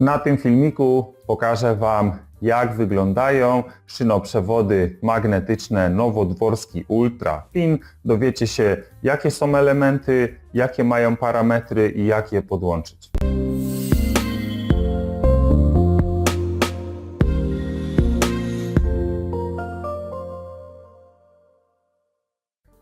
Na tym filmiku pokażę Wam jak wyglądają szynoprzewody magnetyczne Nowodworski Ultra Fin. Dowiecie się jakie są elementy, jakie mają parametry i jak je podłączyć.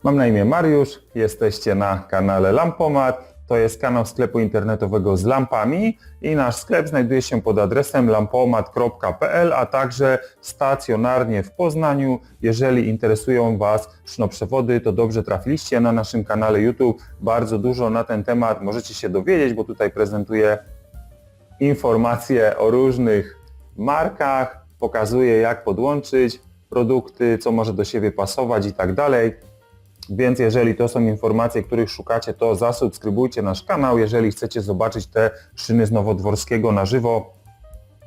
Mam na imię Mariusz, jesteście na kanale Lampomat. To jest kanał sklepu internetowego z lampami i nasz sklep znajduje się pod adresem lampomat.pl, a także stacjonarnie w Poznaniu. Jeżeli interesują Was sznoprzewody, to dobrze trafiliście na naszym kanale YouTube. Bardzo dużo na ten temat możecie się dowiedzieć, bo tutaj prezentuję informacje o różnych markach, pokazuję jak podłączyć produkty, co może do siebie pasować i tak dalej. Więc jeżeli to są informacje, których szukacie, to zasubskrybujcie nasz kanał. Jeżeli chcecie zobaczyć te szyny z Nowodworskiego na żywo,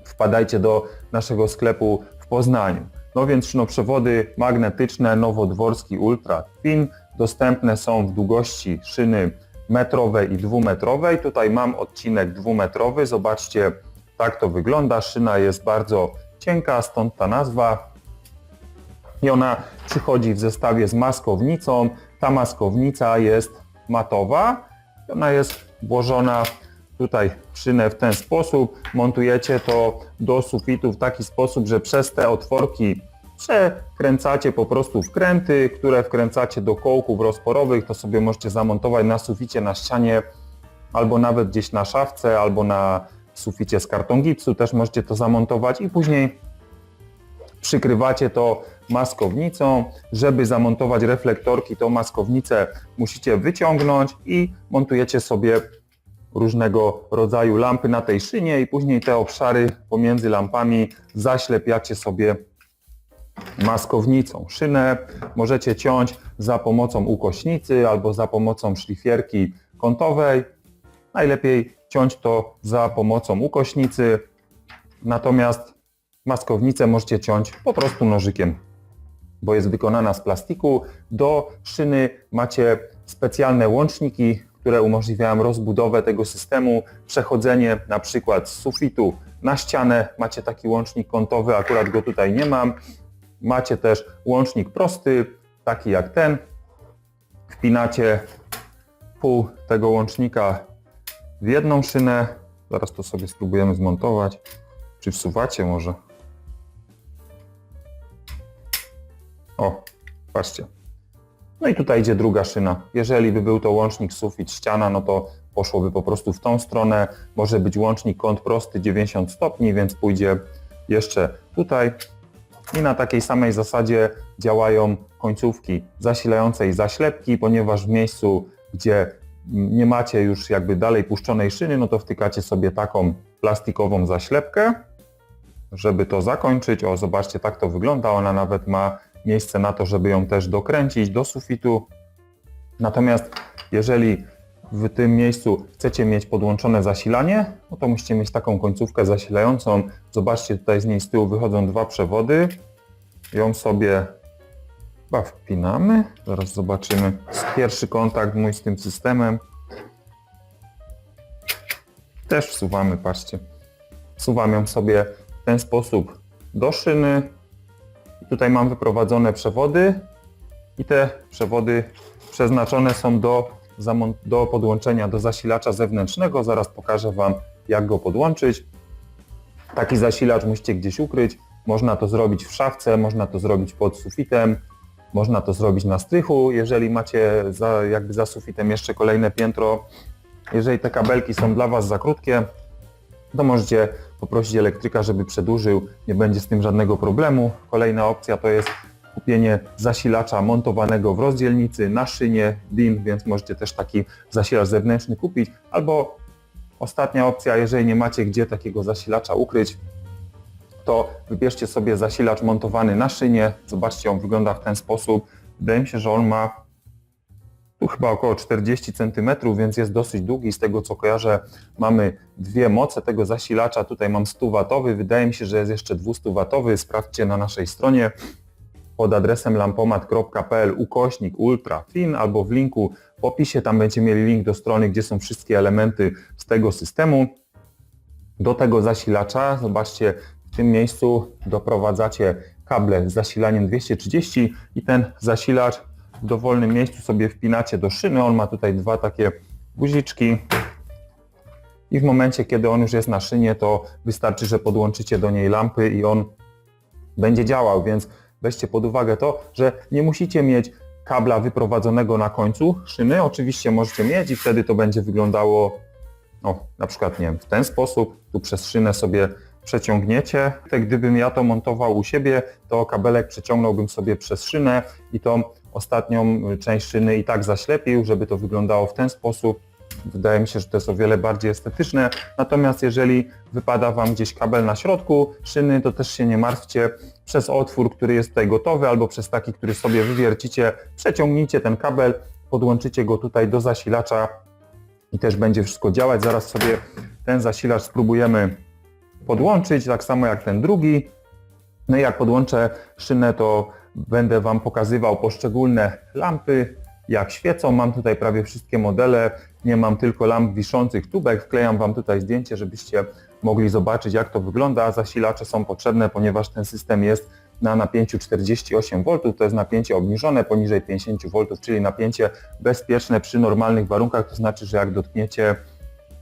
wpadajcie do naszego sklepu w Poznaniu. No więc szynoprzewody magnetyczne Nowodworski Ultra Fin dostępne są w długości szyny metrowej i dwumetrowej. Tutaj mam odcinek dwumetrowy. Zobaczcie, tak to wygląda. Szyna jest bardzo cienka, stąd ta nazwa i ona przychodzi w zestawie z maskownicą. Ta maskownica jest matowa. Ona jest włożona tutaj szynę w ten sposób. Montujecie to do sufitu w taki sposób, że przez te otworki przekręcacie po prostu wkręty, które wkręcacie do kołków rozporowych. To sobie możecie zamontować na suficie, na ścianie, albo nawet gdzieś na szafce, albo na suficie z karton gipsu też możecie to zamontować i później przykrywacie to maskownicą. Żeby zamontować reflektorki, tą maskownicę musicie wyciągnąć i montujecie sobie różnego rodzaju lampy na tej szynie i później te obszary pomiędzy lampami zaślepiacie sobie maskownicą. Szynę możecie ciąć za pomocą ukośnicy albo za pomocą szlifierki kątowej. Najlepiej ciąć to za pomocą ukośnicy, natomiast maskownicę możecie ciąć po prostu nożykiem, bo jest wykonana z plastiku. Do szyny macie specjalne łączniki, które umożliwiają rozbudowę tego systemu, przechodzenie na przykład z sufitu na ścianę. Macie taki łącznik kątowy, akurat go tutaj nie mam. Macie też łącznik prosty, taki jak ten. Wpinacie pół tego łącznika w jedną szynę. Zaraz to sobie spróbujemy zmontować. Czy wsuwacie może? O, patrzcie. No i tutaj idzie druga szyna. Jeżeli by był to łącznik sufit, ściana, no to poszłoby po prostu w tą stronę. Może być łącznik kąt prosty 90 stopni, więc pójdzie jeszcze tutaj. I na takiej samej zasadzie działają końcówki zasilające i zaślepki, ponieważ w miejscu, gdzie nie macie już jakby dalej puszczonej szyny, no to wtykacie sobie taką plastikową zaślepkę, żeby to zakończyć. O, zobaczcie, tak to wygląda. Ona nawet ma miejsce na to, żeby ją też dokręcić do sufitu. Natomiast jeżeli w tym miejscu chcecie mieć podłączone zasilanie, no to musicie mieć taką końcówkę zasilającą. Zobaczcie, tutaj z niej z tyłu wychodzą dwa przewody. Ją sobie chyba wpinamy. Zaraz zobaczymy. Pierwszy kontakt mój z tym systemem. Też wsuwamy, patrzcie. Wsuwam ją sobie w ten sposób do szyny. Tutaj mam wyprowadzone przewody i te przewody przeznaczone są do, do podłączenia do zasilacza zewnętrznego. Zaraz pokażę Wam jak go podłączyć. Taki zasilacz musicie gdzieś ukryć. Można to zrobić w szafce, można to zrobić pod sufitem, można to zrobić na strychu, jeżeli macie za, jakby za sufitem jeszcze kolejne piętro. Jeżeli te kabelki są dla Was za krótkie, to możecie poprosić elektryka, żeby przedłużył, nie będzie z tym żadnego problemu. Kolejna opcja to jest kupienie zasilacza montowanego w rozdzielnicy na szynie DIN, więc możecie też taki zasilacz zewnętrzny kupić. Albo ostatnia opcja, jeżeli nie macie gdzie takiego zasilacza ukryć, to wybierzcie sobie zasilacz montowany na szynie. Zobaczcie, on wygląda w ten sposób. Wydaje mi się, że on ma chyba około 40 cm, więc jest dosyć długi. Z tego co kojarzę mamy dwie moce tego zasilacza. Tutaj mam 100 W. Wydaje mi się, że jest jeszcze 200 W. Sprawdźcie na naszej stronie pod adresem lampomat.pl ukośnik ultra fin albo w linku w opisie. Tam będziecie mieli link do strony, gdzie są wszystkie elementy z tego systemu. Do tego zasilacza, zobaczcie, w tym miejscu doprowadzacie kable z zasilaniem 230 i ten zasilacz w dowolnym miejscu sobie wpinacie do szyny. On ma tutaj dwa takie guziczki i w momencie, kiedy on już jest na szynie, to wystarczy, że podłączycie do niej lampy i on będzie działał, więc weźcie pod uwagę to, że nie musicie mieć kabla wyprowadzonego na końcu szyny. Oczywiście możecie mieć i wtedy to będzie wyglądało o, na przykład nie wiem, w ten sposób, tu przez szynę sobie przeciągniecie. Tak gdybym ja to montował u siebie, to kabelek przeciągnąłbym sobie przez szynę i tą ostatnią część szyny i tak zaślepił, żeby to wyglądało w ten sposób. Wydaje mi się, że to jest o wiele bardziej estetyczne. Natomiast jeżeli wypada Wam gdzieś kabel na środku szyny, to też się nie martwcie. Przez otwór, który jest tutaj gotowy, albo przez taki, który sobie wywiercicie, przeciągnijcie ten kabel, podłączycie go tutaj do zasilacza i też będzie wszystko działać. Zaraz sobie ten zasilacz spróbujemy podłączyć, tak samo jak ten drugi. No i jak podłączę szynę, to będę Wam pokazywał poszczególne lampy, jak świecą. Mam tutaj prawie wszystkie modele, nie mam tylko lamp wiszących tubek. Wklejam Wam tutaj zdjęcie, żebyście mogli zobaczyć, jak to wygląda. Zasilacze są potrzebne, ponieważ ten system jest na napięciu 48 V, to jest napięcie obniżone poniżej 50 V, czyli napięcie bezpieczne przy normalnych warunkach, to znaczy, że jak dotkniecie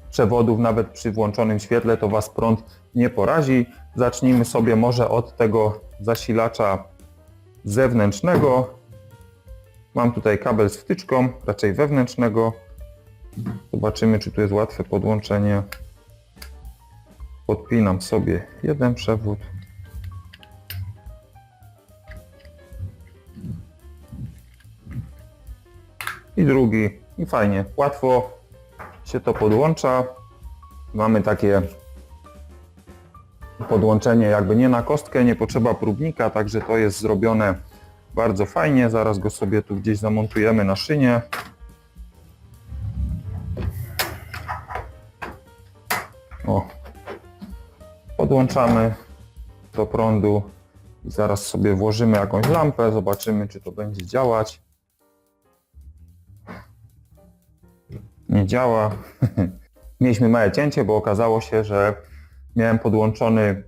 przewodów nawet przy włączonym świetle, to Was prąd nie porazi. Zacznijmy sobie może od tego zasilacza zewnętrznego. Mam tutaj kabel z wtyczką, raczej wewnętrznego. Zobaczymy, czy tu jest łatwe podłączenie. Podpinam sobie jeden przewód. I drugi. I fajnie, łatwo się to podłącza. Mamy takie podłączenie jakby nie na kostkę, nie potrzeba próbnika, także to jest zrobione bardzo fajnie. Zaraz go sobie tu gdzieś zamontujemy na szynie. O. Podłączamy do prądu i zaraz sobie włożymy jakąś lampę, zobaczymy czy to będzie działać. Nie działa. Mieliśmy małe cięcie, bo okazało się, że miałem podłączony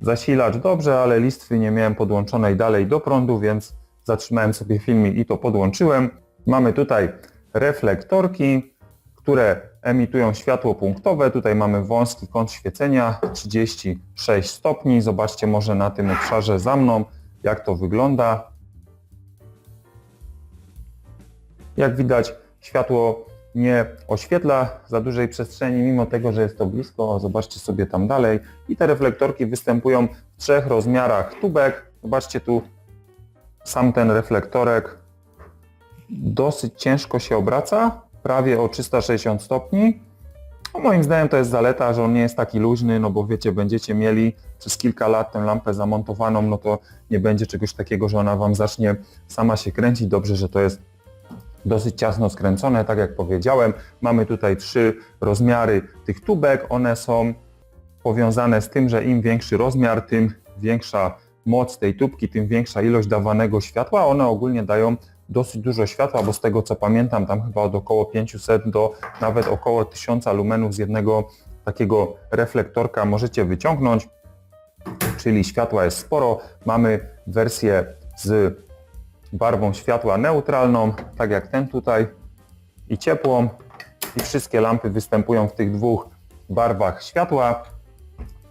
zasilacz dobrze, ale listwy nie miałem podłączonej dalej do prądu, więc zatrzymałem sobie filmik i to podłączyłem. Mamy tutaj reflektorki, które emitują światło punktowe. Tutaj mamy wąski kąt świecenia 36 stopni. Zobaczcie może na tym obszarze za mną, jak to wygląda. Jak widać, światło nie oświetla za dużej przestrzeni, mimo tego, że jest to blisko. Zobaczcie sobie tam dalej. I te reflektorki występują w trzech rozmiarach tubek. Zobaczcie tu sam ten reflektorek dosyć ciężko się obraca, prawie o 360 stopni. No moim zdaniem to jest zaleta, że on nie jest taki luźny, no bo wiecie, będziecie mieli przez kilka lat tę lampę zamontowaną, no to nie będzie czegoś takiego, że ona Wam zacznie sama się kręcić. Dobrze, że to jest dosyć ciasno skręcone, tak jak powiedziałem. Mamy tutaj trzy rozmiary tych tubek. One są powiązane z tym, że im większy rozmiar, tym większa moc tej tubki, tym większa ilość dawanego światła. One ogólnie dają dosyć dużo światła, bo z tego co pamiętam, tam chyba od około 500 do nawet około 1000 lumenów z jednego takiego reflektorka możecie wyciągnąć, czyli światła jest sporo. Mamy wersję z barwą światła neutralną, tak jak ten tutaj, i ciepłą. I wszystkie lampy występują w tych dwóch barwach światła.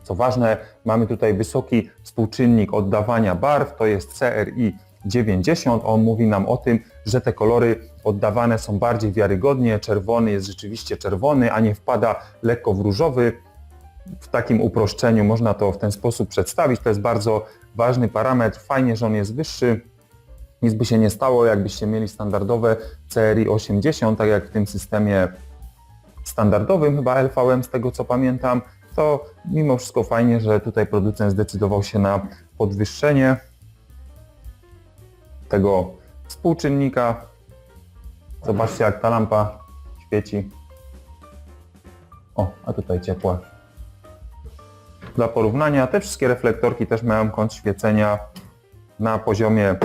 Co ważne, mamy tutaj wysoki współczynnik oddawania barw, to jest CRI 90. On mówi nam o tym, że te kolory oddawane są bardziej wiarygodnie. Czerwony jest rzeczywiście czerwony, a nie wpada lekko w różowy. W takim uproszczeniu można to w ten sposób przedstawić. To jest bardzo ważny parametr. Fajnie, że on jest wyższy. Nic by się nie stało, jakbyście mieli standardowe CRI 80, tak jak w tym systemie standardowym chyba LVM z tego co pamiętam, to mimo wszystko fajnie, że tutaj producent zdecydował się na podwyższenie tego współczynnika. Zobaczcie jak ta lampa świeci. O, a tutaj ciepła. Dla porównania te wszystkie reflektorki też mają kąt świecenia na poziomie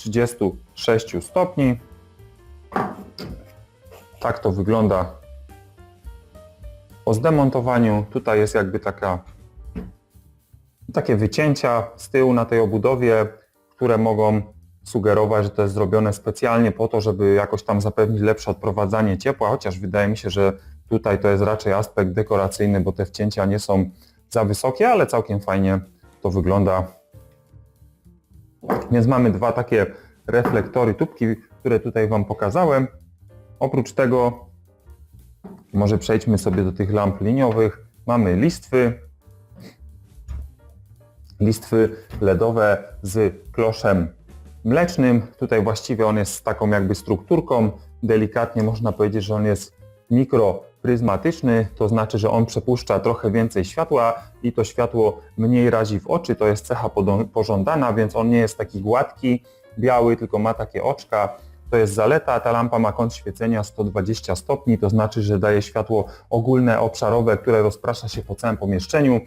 36 stopni. Tak to wygląda po zdemontowaniu tutaj jest jakby taka takie wycięcia z tyłu na tej obudowie, które mogą sugerować, że to jest zrobione specjalnie po to, żeby jakoś tam zapewnić lepsze odprowadzanie ciepła, chociaż wydaje mi się, że tutaj to jest raczej aspekt dekoracyjny, bo te wcięcia nie są za wysokie, ale całkiem fajnie to wygląda. Więc mamy dwa takie reflektory, tubki, które tutaj Wam pokazałem. Oprócz tego może przejdźmy sobie do tych lamp liniowych. Mamy listwy, listwy LEDowe z kloszem mlecznym. Tutaj właściwie on jest z taką jakby strukturką. Delikatnie można powiedzieć, że on jest mikropryzmatyczny, to znaczy, że on przepuszcza trochę więcej światła i to światło mniej razi w oczy. To jest cecha pożądana, więc on nie jest taki gładki, biały, tylko ma takie oczka. To jest zaleta, ta lampa ma kąt świecenia 120 stopni, to znaczy, że daje światło ogólne, obszarowe, które rozprasza się po całym pomieszczeniu.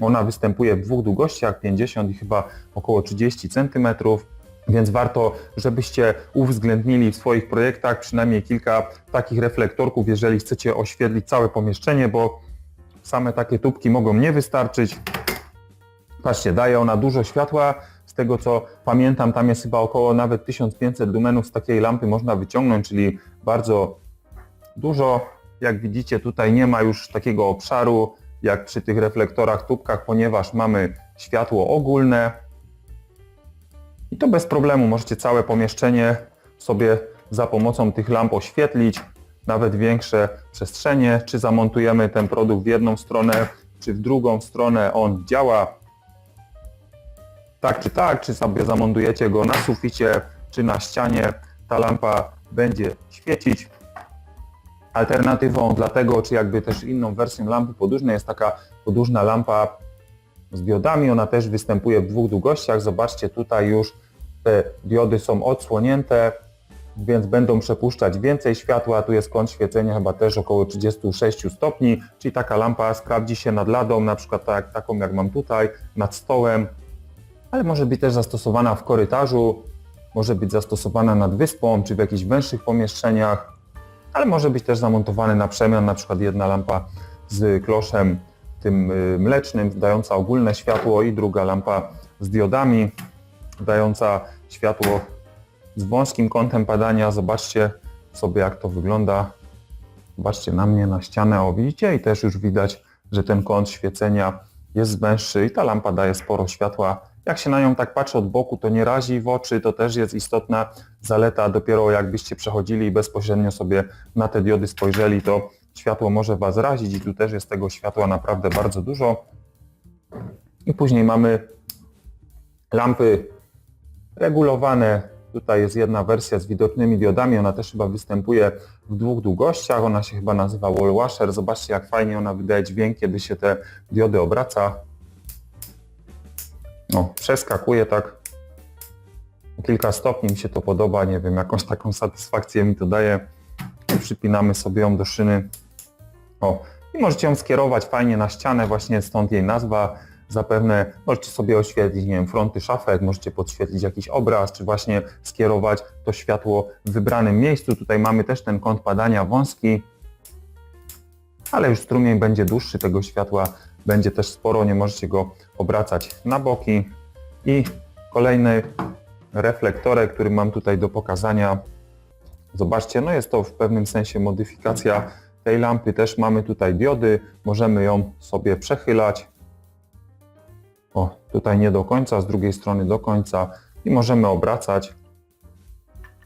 Ona występuje w dwóch długościach, 50 i chyba około 30 cm, więc warto, żebyście uwzględnili w swoich projektach przynajmniej kilka takich reflektorków, jeżeli chcecie oświetlić całe pomieszczenie, bo same takie tubki mogą nie wystarczyć. Patrzcie, daje ona dużo światła. Z tego co pamiętam, tam jest chyba około nawet 1500 lumenów z takiej lampy można wyciągnąć, czyli bardzo dużo. Jak widzicie, tutaj nie ma już takiego obszaru jak przy tych reflektorach, tubkach, ponieważ mamy światło ogólne. I to bez problemu. Możecie całe pomieszczenie sobie za pomocą tych lamp oświetlić, nawet większe przestrzenie, czy zamontujemy ten produkt w jedną stronę, czy w drugą stronę? On działa. Tak czy tak, czy sobie zamontujecie go na suficie, czy na ścianie, ta lampa będzie świecić. Alternatywą dla tego, czy jakby też inną wersją lampy podłużnej jest taka podłużna lampa z diodami. Ona też występuje w dwóch długościach. Zobaczcie, tutaj już te diody są odsłonięte, więc będą przepuszczać więcej światła. Tu jest kąt świecenia chyba też około 36 stopni, czyli taka lampa sprawdzi się nad ladą, na przykład tak, taką jak mam tutaj, nad stołem, ale może być też zastosowana w korytarzu, może być zastosowana nad wyspą, czy w jakichś węższych pomieszczeniach, ale może być też zamontowany na przemian, na przykład jedna lampa z kloszem tym y, mlecznym, dająca ogólne światło i druga lampa z diodami, dająca światło z wąskim kątem padania. Zobaczcie sobie jak to wygląda. Zobaczcie na mnie, na ścianę, o widzicie i też już widać, że ten kąt świecenia jest węższy i ta lampa daje sporo światła. Jak się na nią tak patrzy od boku, to nie razi w oczy, to też jest istotna zaleta. Dopiero jakbyście przechodzili i bezpośrednio sobie na te diody spojrzeli, to światło może Was razić i tu też jest tego światła naprawdę bardzo dużo. I później mamy lampy regulowane. Tutaj jest jedna wersja z widocznymi diodami, ona też chyba występuje w dwóch długościach, ona się chyba nazywa wall washer. Zobaczcie jak fajnie ona wydaje dźwięk, kiedy się te diody obraca. Przeskakuje tak kilka stopni, mi się to podoba, nie wiem, jakąś taką satysfakcję mi to daje. Przypinamy sobie ją do szyny. O, i możecie ją skierować fajnie na ścianę, właśnie stąd jej nazwa. Zapewne możecie sobie oświetlić, nie wiem, fronty szafek, możecie podświetlić jakiś obraz, czy właśnie skierować to światło w wybranym miejscu. Tutaj mamy też ten kąt padania wąski, ale już strumień będzie dłuższy tego światła, będzie też sporo, nie możecie go obracać na boki. I kolejny reflektorek, który mam tutaj do pokazania. Zobaczcie, no jest to w pewnym sensie modyfikacja tej lampy. Też mamy tutaj diody, możemy ją sobie przechylać. O, tutaj nie do końca, z drugiej strony do końca i możemy obracać.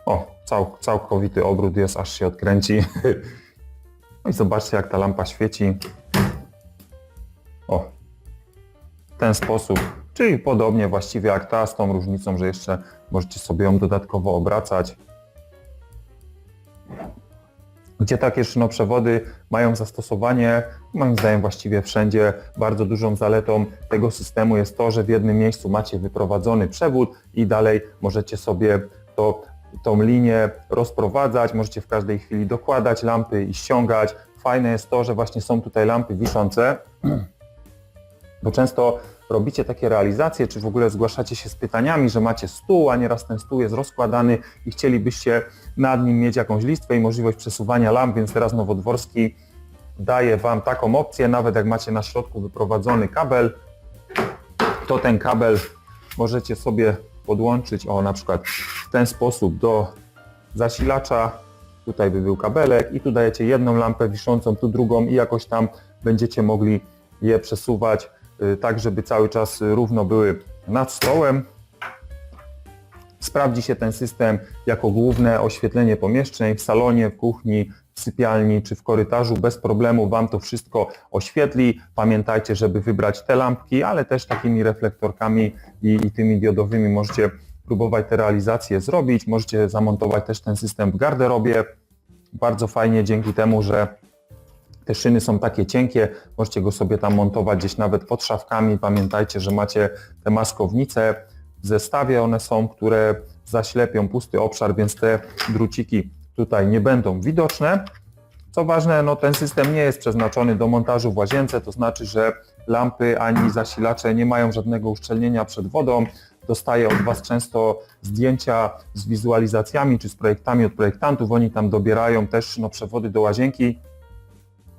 O, cał, całkowity obrót jest, aż się odkręci. No i zobaczcie jak ta lampa świeci. O, w ten sposób, czyli podobnie właściwie jak ta, z tą różnicą, że jeszcze możecie sobie ją dodatkowo obracać. Gdzie takie szynoprzewody mają zastosowanie, moim zdaniem właściwie wszędzie. Bardzo dużą zaletą tego systemu jest to, że w jednym miejscu macie wyprowadzony przewód i dalej możecie sobie to, tą linię rozprowadzać, możecie w każdej chwili dokładać lampy i ściągać. Fajne jest to, że właśnie są tutaj lampy wiszące, bo często robicie takie realizacje, czy w ogóle zgłaszacie się z pytaniami, że macie stół, a nieraz ten stół jest rozkładany i chcielibyście nad nim mieć jakąś listwę i możliwość przesuwania lamp, więc teraz Nowodworski daje Wam taką opcję, nawet jak macie na środku wyprowadzony kabel, to ten kabel możecie sobie podłączyć, o na przykład w ten sposób do zasilacza, tutaj by był kabelek i tu dajecie jedną lampę wiszącą, tu drugą i jakoś tam będziecie mogli je przesuwać y, tak, żeby cały czas równo były nad stołem. Sprawdzi się ten system jako główne oświetlenie pomieszczeń w salonie, w kuchni, w sypialni czy w korytarzu. Bez problemu Wam to wszystko oświetli. Pamiętajcie, żeby wybrać te lampki, ale też takimi reflektorkami i, i tymi diodowymi możecie próbować te realizacje zrobić. Możecie zamontować też ten system w garderobie. Bardzo fajnie dzięki temu, że te szyny są takie cienkie, możecie go sobie tam montować gdzieś nawet pod szafkami. Pamiętajcie, że macie te maskownice zestawie, one są, które zaślepią pusty obszar, więc te druciki tutaj nie będą widoczne. Co ważne, no ten system nie jest przeznaczony do montażu w łazience, to znaczy, że lampy ani zasilacze nie mają żadnego uszczelnienia przed wodą. Dostaję od Was często zdjęcia z wizualizacjami czy z projektami od projektantów. Oni tam dobierają też no, przewody do łazienki.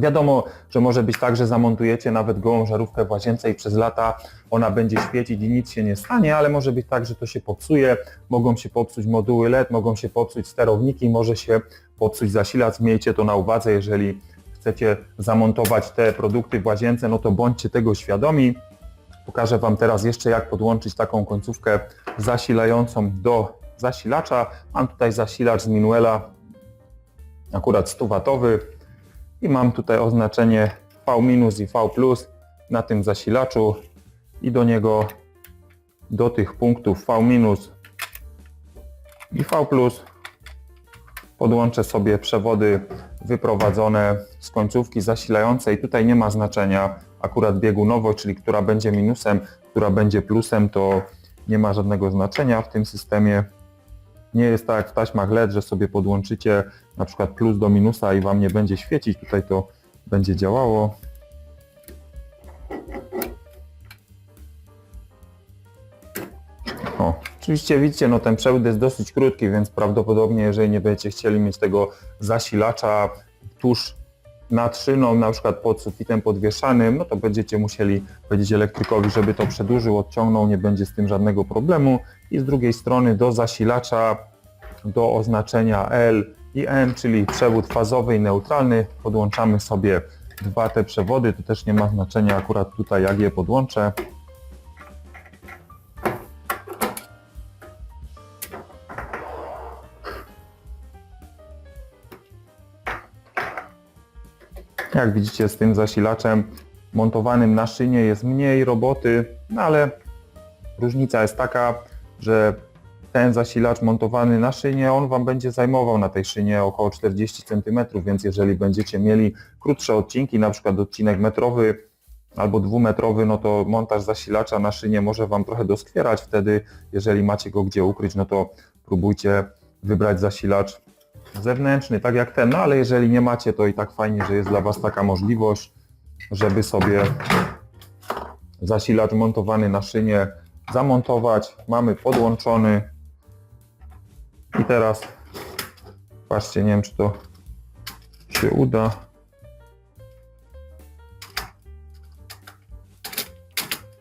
Wiadomo, że może być tak, że zamontujecie nawet gołą żarówkę w łazience i przez lata ona będzie świecić i nic się nie stanie, ale może być tak, że to się popsuje, mogą się popsuć moduły LED, mogą się popsuć sterowniki, może się popsuć zasilacz, miejcie to na uwadze, jeżeli chcecie zamontować te produkty w łazience, no to bądźcie tego świadomi. Pokażę Wam teraz jeszcze jak podłączyć taką końcówkę zasilającą do zasilacza. Mam tutaj zasilacz z Minuela, akurat 100W i mam tutaj oznaczenie V- i V+, na tym zasilaczu i do niego, do tych punktów V- i V+, podłączę sobie przewody wyprowadzone z końcówki zasilającej. Tutaj nie ma znaczenia akurat biegunowość, czyli która będzie minusem, która będzie plusem, to nie ma żadnego znaczenia w tym systemie. Nie jest tak jak w taśmach LED, że sobie podłączycie na przykład plus do minusa i Wam nie będzie świecić. Tutaj to będzie działało. O, oczywiście widzicie, no ten przewód jest dosyć krótki, więc prawdopodobnie jeżeli nie będziecie chcieli mieć tego zasilacza tuż nad szyną, na przykład pod sufitem podwieszanym, no to będziecie musieli powiedzieć elektrykowi, żeby to przedłużył, odciągnął, nie będzie z tym żadnego problemu. I z drugiej strony do zasilacza, do oznaczenia L i N, czyli przewód fazowy i neutralny, podłączamy sobie dwa te przewody, to też nie ma znaczenia akurat tutaj jak je podłączę. Jak widzicie z tym zasilaczem montowanym na szynie jest mniej roboty, no ale różnica jest taka, że ten zasilacz montowany na szynie, on Wam będzie zajmował na tej szynie około 40 cm, więc jeżeli będziecie mieli krótsze odcinki, na przykład odcinek metrowy albo dwumetrowy, no to montaż zasilacza na szynie może Wam trochę doskwierać. Wtedy, jeżeli macie go gdzie ukryć, no to próbujcie wybrać zasilacz zewnętrzny, tak jak ten, no ale jeżeli nie macie, to i tak fajnie, że jest dla Was taka możliwość, żeby sobie zasilacz montowany na szynie zamontować. Mamy podłączony i teraz patrzcie, nie wiem czy to się uda.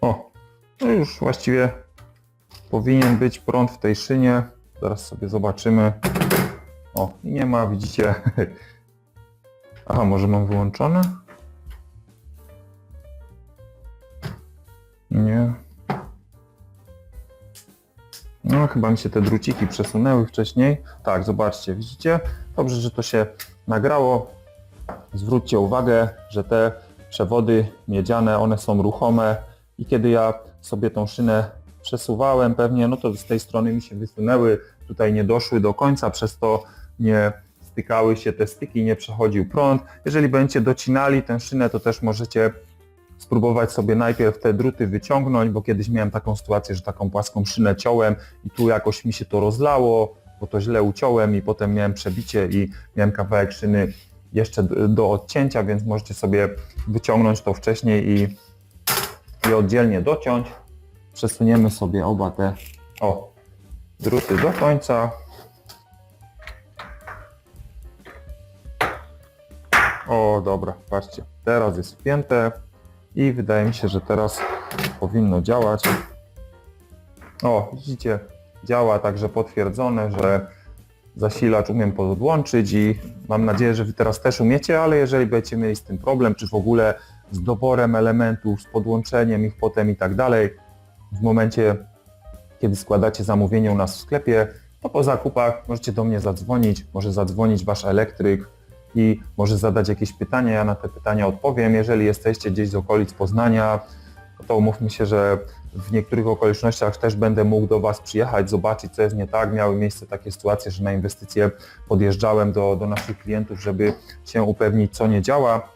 O, no już właściwie powinien być prąd w tej szynie. Zaraz sobie zobaczymy. O, nie ma, widzicie. Aha, może mam wyłączone? Nie. No, chyba mi się te druciki przesunęły wcześniej. Tak, zobaczcie, widzicie? Dobrze, że to się nagrało. Zwróćcie uwagę, że te przewody miedziane, one są ruchome i kiedy ja sobie tą szynę przesuwałem pewnie, no to z tej strony mi się wysunęły, tutaj nie doszły do końca, przez to nie stykały się te styki, nie przechodził prąd. Jeżeli będziecie docinali tę szynę, to też możecie spróbować sobie najpierw te druty wyciągnąć, bo kiedyś miałem taką sytuację, że taką płaską szynę ciąłem i tu jakoś mi się to rozlało, bo to źle uciąłem i potem miałem przebicie i miałem kawałek szyny jeszcze do, odcięcia, więc możecie sobie wyciągnąć to wcześniej i, i oddzielnie dociąć. Przesuniemy sobie oba te o, druty do końca. O, dobra, patrzcie. Teraz jest wpięte i wydaje mi się, że teraz powinno działać. O, widzicie, działa także potwierdzone, że zasilacz umiem podłączyć i mam nadzieję, że Wy teraz też umiecie, ale jeżeli będziecie mieli z tym problem, czy w ogóle z doborem elementów, z podłączeniem ich potem i tak dalej, w momencie, kiedy składacie zamówienie u nas w sklepie, to po zakupach możecie do mnie zadzwonić, może zadzwonić Wasz elektryk i może zadać jakieś pytania, ja na te pytania odpowiem. Jeżeli jesteście gdzieś z okolic Poznania, to umówmy się, że w niektórych okolicznościach też będę mógł do Was przyjechać, zobaczyć co jest nie tak. Miały miejsce takie sytuacje, że na inwestycje podjeżdżałem do, do naszych klientów, żeby się upewnić co nie działa.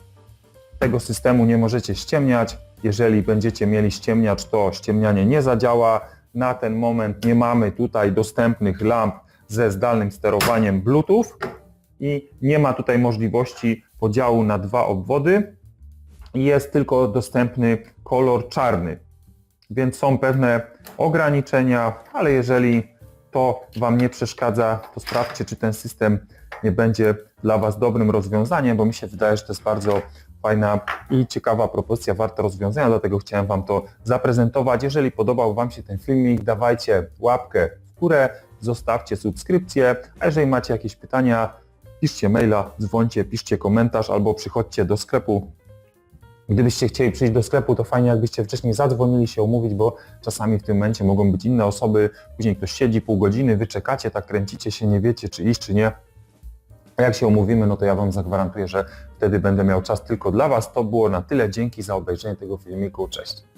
Tego systemu nie możecie ściemniać. Jeżeli będziecie mieli ściemniacz, to ściemnianie nie zadziała. Na ten moment nie mamy tutaj dostępnych lamp ze zdalnym sterowaniem Bluetooth i nie ma tutaj możliwości podziału na dwa obwody. Jest tylko dostępny kolor czarny więc są pewne ograniczenia, ale jeżeli to Wam nie przeszkadza, to sprawdźcie, czy ten system nie będzie dla Was dobrym rozwiązaniem, bo mi się wydaje, że to jest bardzo fajna i ciekawa propozycja, warta rozwiązania, dlatego chciałem Wam to zaprezentować. Jeżeli podobał Wam się ten filmik, dawajcie łapkę w górę, zostawcie subskrypcję, a jeżeli macie jakieś pytania, piszcie maila, dzwońcie, piszcie komentarz albo przychodźcie do sklepu Gdybyście chcieli przyjść do sklepu, to fajnie jakbyście wcześniej zadzwonili się umówić, bo czasami w tym momencie mogą być inne osoby, później ktoś siedzi pół godziny, wy czekacie, tak kręcicie się, nie wiecie czy iść, czy nie. A jak się umówimy, no to ja Wam zagwarantuję, że wtedy będę miał czas tylko dla Was. To było na tyle. Dzięki za obejrzenie tego filmiku. Cześć.